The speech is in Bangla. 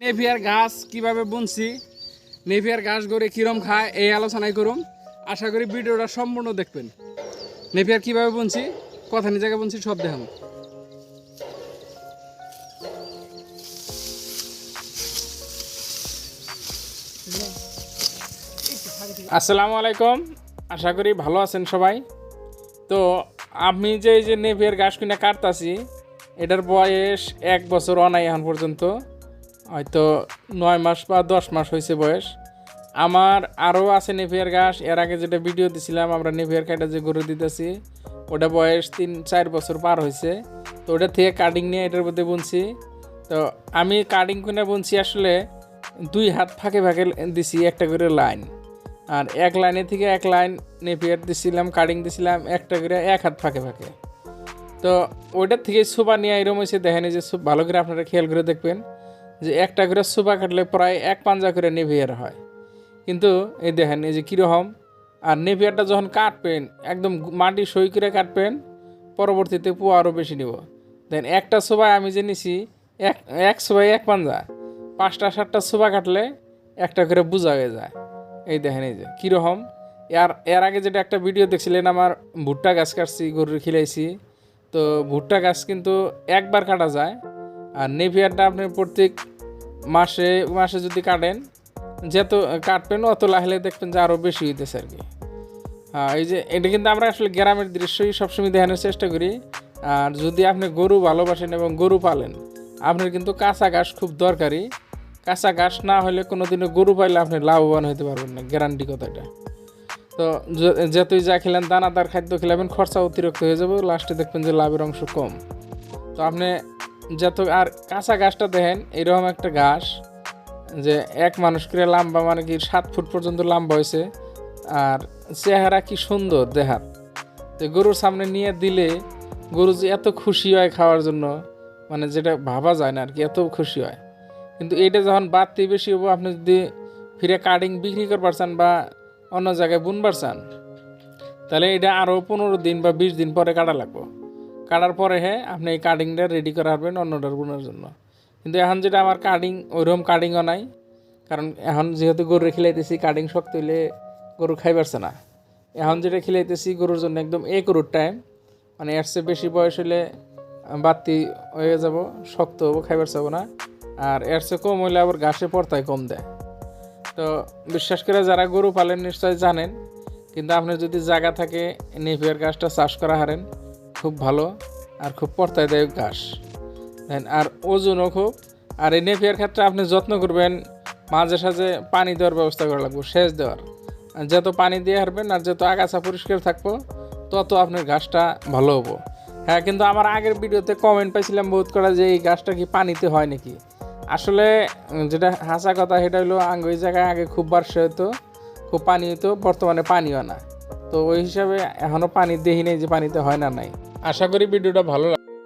নেপিয়ার গাছ কীভাবে বুনছি, নেভিয়ার গাছ গড়ে কিরম খায়, এই আলোচনায় করুম আশা করি ভিডিওটা সম্পূর্ণ দেখবেন। নেভিয়ার কীভাবে বুনছি, কথা নিজেকে বুনছি, সব দেখাম আসসালামু আলাইকুম, আশা করি ভালো আছেন সবাই। তো আমি যে যে নেভিয়ার ঘাস কিনে কাটতাছি, এটার বয়স এক বছর অনাই এখন পর্যন্ত। হয়তো নয় মাস বা দশ মাস হয়েছে বয়স। আমার আরও আছে নেভিয়ার ঘাস। এর আগে যেটা ভিডিও দিছিলাম, আমরা নেভিয়ার কাটা যে গরু দিতেছি, ওটা বয়স তিন, চার বছর পার হয়েছে। তো ওটা থেকে কাটিং নিয়ে এটার মধ্যে বুনছি। তো আমি কাটিং কিনে বুনছি আসলে দুই হাত ফাঁকে ফাঁকে দিছি একটা করে লাইন আর এক লাইনে থেকে এক লাইন নেপিয়ার দিছিলাম কাটিং দিছিলাম, একটা করে এক হাত ফাঁকে ফাঁকে। তো ওইটার থেকে সুবা নিয়ে এরম হয়েছে, দেখেন যে সু- ভালো করে আপনারা খেয়াল করে দেখবেন। যে একটা করে সুবা কাটলে প্রায় এক পাঞ্জা করে নেভিয়ার হয়। কিন্তু এই দেখেন, এই যে কীরকম? আর নেভিয়ারটা যখন কাটবেন, একদম মাটি সই করে কাটবেন, পরবর্তীতে পোয়া আরও বেশি নিব। দেন একটা সোবায় আমি যে নিছি, এক এক সোবাই এক পাঞ্জা। পাঁচটা, সাতটা সোবা কাটলে একটা করে বোঝা হয়ে যায়। এই দেখেন, এই যে কীরকম? এর এর আগে যেটা একটা ভিডিও দেখছিলেন, আমার ভুট্টা গাছ কাটছি, গরুর খিলাইছি। তো ভুট্টা গাছ কিন্তু একবার কাটা যায়, আর নেভিয়ারটা আপনি প্রত্যেক মাসে মাসে যদি কাটেন যত কাটবেন অত লাহলে দেখবেন যে আরও বেশি হইতেছে আর কি। হ্যাঁ এই যে, এটা কিন্তু আমরা আসলে গ্রামের দৃশ্যই সবসময় দেখানোর চেষ্টা করি। আর যদি আপনি গরু ভালোবাসেন এবং গরু পালেন, আপনার কিন্তু কাঁচা ঘাস খুব দরকারি। কাঁচা ঘাস না হলে কোনো কোনোদিনও গরু পাইলে আপনি লাভবান হতে পারবেন না গ্যারান্টি কথাটা। তো যতই যা খেলেন, দানাদার খাদ্য খেলাবেন, খরচা অতিরিক্ত হয়ে যাবে লাস্টে দেখবেন যে লাভের অংশ কম। তো আপনি যত আর কাঁচা ঘাসটা দেখেন, এরকম একটা ঘাস যে এক মানুষ করে লম্বা মানে কি সাত ফুট পর্যন্ত লম্বা হয়েছে। আর চেহারা কি সুন্দর দেহাত তো গরুর সামনে নিয়ে দিলে গরু যে এত খুশি হয় খাওয়ার জন্য মানে যেটা ভাবা যায় না আর কি, এত খুশি হয়। কিন্তু এইটা যখন বাড়তি বেশি হব, আপনি যদি ফিরে কাটিং বিক্রি করবার বা অন্য জায়গায় বুনবার চান, তাহলে এটা আরও পনেরো দিন বা বিশ দিন পরে কাটা লাগবো। কাটার পরে হ্যাঁ আপনি এই কাটিংটা রেডি করা হবেন অন্যটার বোনার জন্য। কিন্তু এখন যেটা আমার কাটিং ওইরকম কাটিংও নাই। কারণ এখন যেহেতু গরু খিলাইতেছি কাটিং শক্ত হইলে গরু খাইবারছে না। এখন যেটা খিলাইতেছি, গরুর জন্য একদম এ গরুর টাইম মানে এর চেয়ে বেশি বয়স হলে বাতি হয়ে যাব, শক্ত হব খাইবার চাবো না। আর এর চেয়ে কম হইলে আবার ঘাসে পড়তায় কম দেয়। তো বিশ্বাস করে যারা গরু পালেন নিশ্চয় জানেন। কিন্তু আপনার যদি জায়গা থাকে নেপিয়ার গাছটা চাষ করা হারেন খুব ভালো আর খুব পর্তায়দায়ক ঘাস। দেন আর ওজনও খুব। আর এই নেপিয়ার ক্ষেত্রে আপনি যত্ন করবেন, মাঝে সাঝে পানি দেওয়ার ব্যবস্থা করা লাগবে, সেচ দেওয়ার। যত পানি দিয়ে হারবেন আর যত আগাছা পরিষ্কার থাকব, তত আপনার ঘাসটা ভালো হব। হ্যাঁ কিন্তু আমার আগের ভিডিওতে কমেন্ট পাইছিলাম বহুত করা যে এই গাছটা কি পানিতে হয় নাকি? আসলে যেটা হাসা কথা সেটা হলো আঙ্গ ওই জায়গায় আগে খুব বার্ষা হতো খুব পানি হতো বর্তমানে পানিও না। তো ওই হিসাবে এখনও পানি দেখি নেই যে পানিতে হয় না নাই। আশা করি ভিডিওটা ভালো